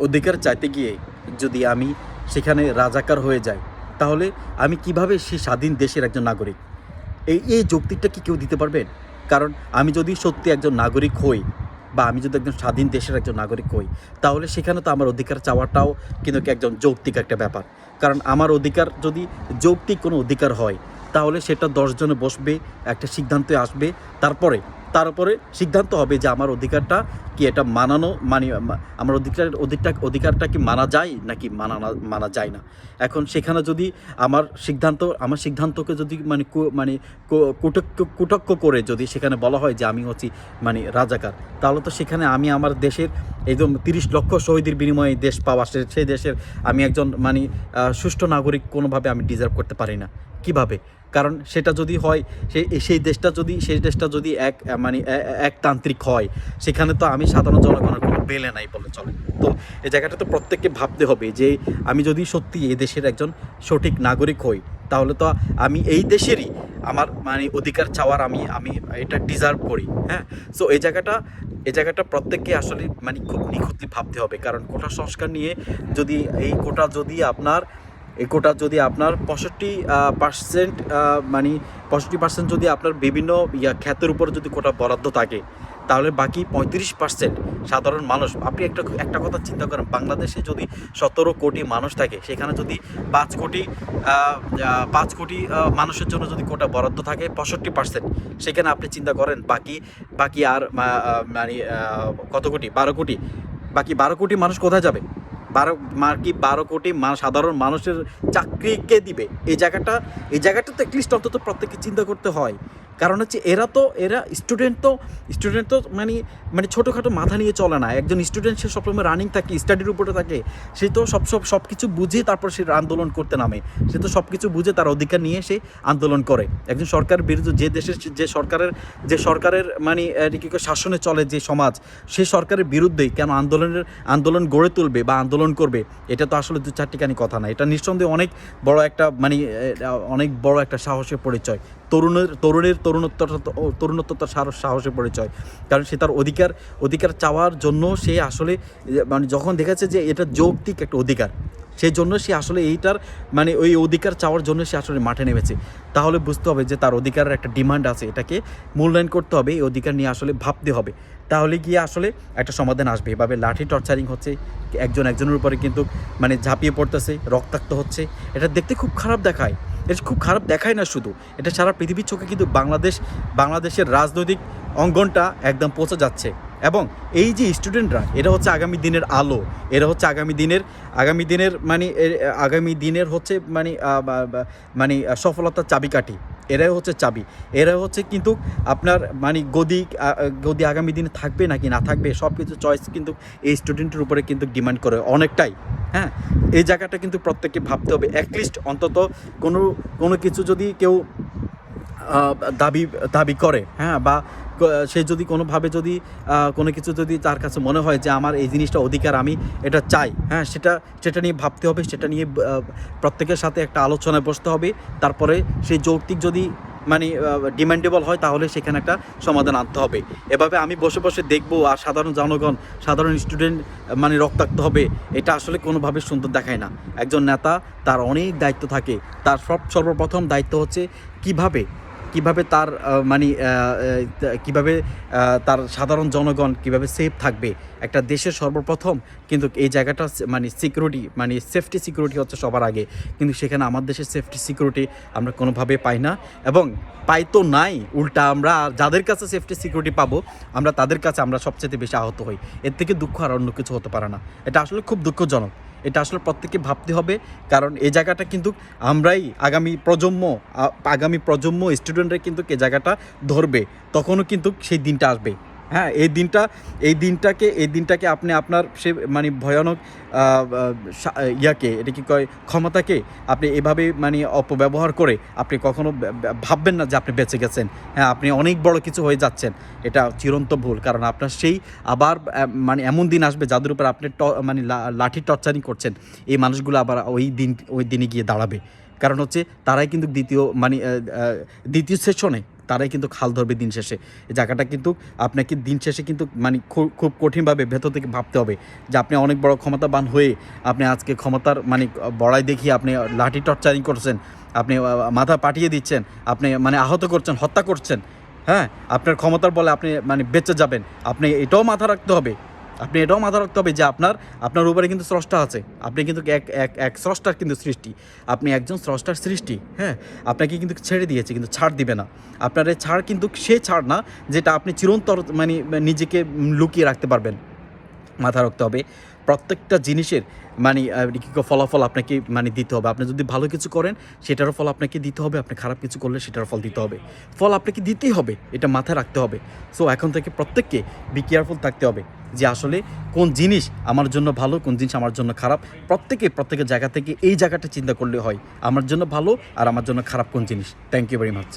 অধিকার চাইতে গিয়ে যদি আমি সেখানে রাজাকার হয়ে যাই, তাহলে আমি কীভাবে সেই স্বাধীন দেশের একজন নাগরিক? এই এই যৌক্তিকটা কি কেউ দিতে পারবেন কারণ আমি যদি সত্যি একজন নাগরিক হই বা আমি যদি একজন স্বাধীন দেশের একজন নাগরিক হই, তাহলে সেখানে তো আমার অধিকার চাওয়াটাও কিন্তু একজন যৌক্তিক একটা ব্যাপার। কারণ আমার অধিকার যদি যৌক্তিক কোনো অধিকার হয় তাহলে সেটা দশজনে বসবে, একটা সিদ্ধান্তে আসবে। তারপরে তারপরে সিদ্ধান্ত হবে যে আমার অধিকারটা কি এটা মানানো মানে আমার অধিকার, অধিকটা, অধিকারটা কি মানা যায় নাকি মানানা মানা যায় না? এখন সেখানে যদি আমার সিদ্ধান্ত, আমার সিদ্ধান্তকে যদি মানে মানে কু- কুটক্ষ কুটক্ষ করে যদি সেখানে বলা হয় যে আমি হচ্ছি মানে রাজাকার, তাহলে তো সেখানে আমি আমার দেশের একদম তিরিশ লক্ষ শহীদের বিনিময়ে দেশ পাওয়া সেই দেশের আমি একজন মানে সুষ্ঠু নাগরিক কোনোভাবে আমি ডিজার্ভ করতে পারি না। কীভাবে? কারণ সেটা যদি হয় সেই সেই দেশটা যদি, সেই দেশটা যদি এক মানে একতান্ত্রিক হয়, সেখানে তো আমি সাধারণ জনগণের কোনো বেলে নাই বলে চলে। তো এই জায়গাটা তো প্রত্যেককে ভাবতে হবে যে, আমি যদি সত্যি এই দেশের একজন সঠিক নাগরিক হই, তাহলে তো আমি এই দেশেরই আমার মানে অধিকার চাওয়ার আমি আমি এটা ডিজার্ভ করি হ্যাঁ? সো এই জায়গাটা এই জায়গাটা প্রত্যেককে আসলে মানে খুব নিখুঁতলি ভাবতে হবে। কারণ কোটা সংস্কার নিয়ে যদি, এই কোটা যদি আপনার এই যদি আপনার পঁয়ষট্টি পার্সেন্ট মানে পঁয়ষট্টি পার্সেন্ট যদি আপনার বিভিন্ন, ইয়া খ্যাতের উপর যদি কোটা বরাদ্দ থাকে, তাহলে বাকি পঁয়ত্রিশ পার্সেন্ট সাধারণ মানুষ, আপনি একটা একটা কথা চিন্তা করেন, বাংলাদেশে যদি সতেরো কোটি মানুষ থাকে, সেখানে যদি পাঁচ কোটি পাঁচ কোটি মানুষের জন্য যদি কোটা বরাদ্দ থাকে পঁয়ষট্টি পার্সেন্ট সেখানে আপনি চিন্তা করেন বাকি বাকি আর মানে কত কোটি? বারো কোটি। বাকি বারো কোটি মানুষ কোথায় যাবে? বারো কি বারো কোটি সাধারণ মানুষের চাকরিকে দিবে। এই জায়গাটা এই জায়গাটা তো অন্তত প্রত্যেককে চিন্তা করতে হয়। কারণ হচ্ছে এরা তো, এরা স্টুডেন্ট তো স্টুডেন্ট তো মানে মানে ছোটোখাটো মাথা নিয়ে চলে না। একজন স্টুডেন্ট সে সবসময় রানিং থাকে স্টাডির উপরে থাকে। সে তো সব সব সব কিছু বুঝে তারপর সে আন্দোলন করতে নামে। সে তো সব কিছু বুঝে তার অধিকার নিয়ে সে আন্দোলন করে। একজন সরকার বিরুদ্ধে যে দেশের যে সরকারের যে সরকারের মানে কি শাসনে চলে যে সমাজ, সে সরকারের বিরুদ্ধেই কেন আন্দোলনের, আন্দোলন গড়ে তুলবে বা আন্দোলন করবে, এটা তো আসলে দু চারটিখানি কথা না। এটা নিঃসন্দেহে অনেক বড় একটা মানে অনেক বড় একটা সাহসের পরিচয়। তরুণের তরুণের তরুণত্বটা তো- ও, তরুণত্বতার সাহস সাহসের পরিচয়। কারণ সে তার অধিকার অধিকার চাওয়ার জন্য সে আসলে মানে যখন দেখেছে যে এটা যৌক্তিক একটা অধিকার সেই জন্য সে আসলে এইটার মানে ওই অধিকার চাওয়ার জন্য সে আসলে মাঠে নেমেছে। তাহলে বুঝতে হবে যে তার অধিকারের একটা ডিমান্ড আছে এটাকে মূল্যায়ন করতে হবে এই অধিকার নিয়ে আসলে ভাবতে হবে। তাহলে গিয়ে আসলে একটা সমাধান আসবে। এভাবে লাঠি টর্চারিং হচ্ছে একজন একজনের উপরে কিন্তু মানে ঝাঁপিয়ে পড়তেছে রক্তাক্ত হচ্ছে। এটা দেখতে খুব খারাপ দেখায়। এটা খুব খারাপ দেখায় না শুধু। এটা সারা পৃথিবীর চোখে কিন্তু বাংলাদেশ, বাংলাদেশের রাজনৈতিক অঙ্গনটা একদম পৌঁছে যাচ্ছে। এবং এই যে স্টুডেন্টরা, এরা হচ্ছে আগামী দিনের আলো। এরা হচ্ছে আগামী দিনের আগামী দিনের মানে আগামী দিনের হচ্ছে মানে মানে সফলতার চাবিকাঠি। এরাই হচ্ছে চাবি। এরাই হচ্ছে কিন্তু আপনার মানে গদি গদি আগামী দিনে থাকবে নাকি না থাকবে সব কিছু চয়েস কিন্তু এই স্টুডেন্টের উপরে কিন্তু ডিমান্ড করে অনেকটাই। হ্যাঁ? এই জায়গাটা কিন্তু প্রত্যেককে ভাবতে হবে। অ্যাটলিস্ট অন্তত কোনো কোনো কিছু যদি কেউ দাবি দাবি করে হ্যাঁ? বা সে যদি কোনোভাবে যদি কোনো কিছু যদি তার কাছে মনে হয় যে আমার এই জিনিসটা অধিকার আমি এটা চাই হ্যাঁ সেটা সেটা নিয়ে ভাবতে হবে, সেটা নিয়ে প্রত্যেকের সাথে একটা আলোচনায় বসতে হবে, তারপরে সেই যৌক্তিক যদি মানে ডিমান্ডেবল হয় তাহলে সেখানে একটা সমাধান আনতে হবে। এভাবে আমি বসে বসে দেখব আর সাধারণ জনগণ, সাধারণ স্টুডেন্ট মানে রক্তাক্ত হবে, এটা আসলে কোনোভাবে সুন্দর দেখায় না। একজন নেতা তার অনেক দায়িত্ব থাকে, তার সব, সর্বপ্রথম দায়িত্ব হচ্ছে কীভাবে কীভাবে তার মানে কীভাবে তার সাধারণ জনগণ কীভাবে সেফ থাকবে? একটা দেশের সর্বপ্রথম, কিন্তু এই জায়গাটা মানে সিকিউরিটি মানে সেফটি সিকিউরিটি হচ্ছে সবার আগে। কিন্তু সেখানে আমার দেশের সেফটি সিকিউরিটি আমরা কোনোভাবে পাই না। এবং পাই তো নাই, উল্টা আমরা যাদের কাছে সেফটি সিকিউরিটি পাবো, আমরা তাদের কাছে আমরা সবচেয়ে বেশি আহত হই। এর থেকে দুঃখ আর অন্য কিছু হতে পারে না। এটা আসলে খুব দুঃখজনক। এটা আসলে প্রত্যেককে ভাবতে হবে, কারণ এই জায়গাটা কিন্তু আমরাই আগামী প্রজন্ম আগামী প্রজন্ম স্টুডেন্টরা কিন্তু এই জায়গাটা ধরবে, তখনও কিন্তু সেই দিনটা আসবে। হ্যাঁ এই দিনটা, এই দিনটাকে এই দিনটাকে আপনি আপনার সে মানে ভয়ানক ইয়াকে, এটা কি কয়, ক্ষমতাকে আপনি এভাবে মানে অপব্যবহার করে আপনি কখনো ভাববেন না যে আপনি বেঁচে গেছেন। হ্যাঁ আপনি অনেক বড় কিছু হয়ে যাচ্ছেন। এটা চিরন্ত ভুল, কারণ আপনার সেই আবার মানে এমন দিন আসবে যাদের উপর আপনি মানে লাঠি টর্চারিং করছেন। এই মানুষগুলো আবার ওই দিন, ওই দিনে গিয়ে দাঁড়াবে। কারণ হচ্ছে তারাই কিন্তু দ্বিতীয় মানে দ্বিতীয় সেশনে তারাই কিন্তু খাল ধরবে দিন শেষে। জায়গাটা কিন্তু আপনাকে দিন শেষে কিন্তু মানে খুব খুব কঠিনভাবে ভেতর থেকে ভাবতে হবে যে আপনি অনেক বড় ক্ষমতাবান হয়ে আপনি আজকে ক্ষমতার মানে বড়াই দেখিয়ে আপনি লাঠি টর্চারিং করছেন, আপনি মাথা পাঠিয়ে দিচ্ছেন, আপনি মানে আহত করছেন, হত্যা করছেন হ্যাঁ? আপনার ক্ষমতার বলে আপনি মানে বেঁচে যাবেন। আপনি এটাও মাথা রাখতে হবে। আপনি এটাও মাথা রাখতে হবে যে আপনার আপনার উপরে কিন্তু স্রষ্টা আছে। আপনি কিন্তু এক এক এক স্রষ্টার কিন্তু সৃষ্টি। আপনি একজন স্রষ্টার সৃষ্টি হ্যাঁ? আপনাকে কিন্তু ছেড়ে দিয়েছে, কিন্তু ছাড় দিবে না। আপনার এই ছাড় কিন্তু সে ছাড় না যেটা আপনি চিরন্তর মানে নিজেকে লুকিয়ে রাখতে পারবেন। মাথা রাখতে হবে, প্রত্যেকটা জিনিসের মানে ফলাফল আপনাকে মানে দিতে হবে। আপনি যদি ভালো কিছু করেন, সেটারও ফল আপনাকে দিতে হবে। আপনি খারাপ কিছু করলে সেটারও ফল দিতে হবে। ফল আপনাকে দিতেই হবে, এটা মাথায় রাখতে হবে। সো, এখন থেকে প্রত্যেককে বি কেয়ারফুল থাকতে হবে। যে আসলে কোন জিনিস আমার জন্য ভালো, কোন জিনিস আমার জন্য খারাপ, প্রত্যেকে, প্রত্যেকের জায়গা থেকে এই জায়গাটা চিন্তা করলে হয়, আমার জন্য ভালো আর আমার জন্য খারাপ কোন জিনিস? Thank you very much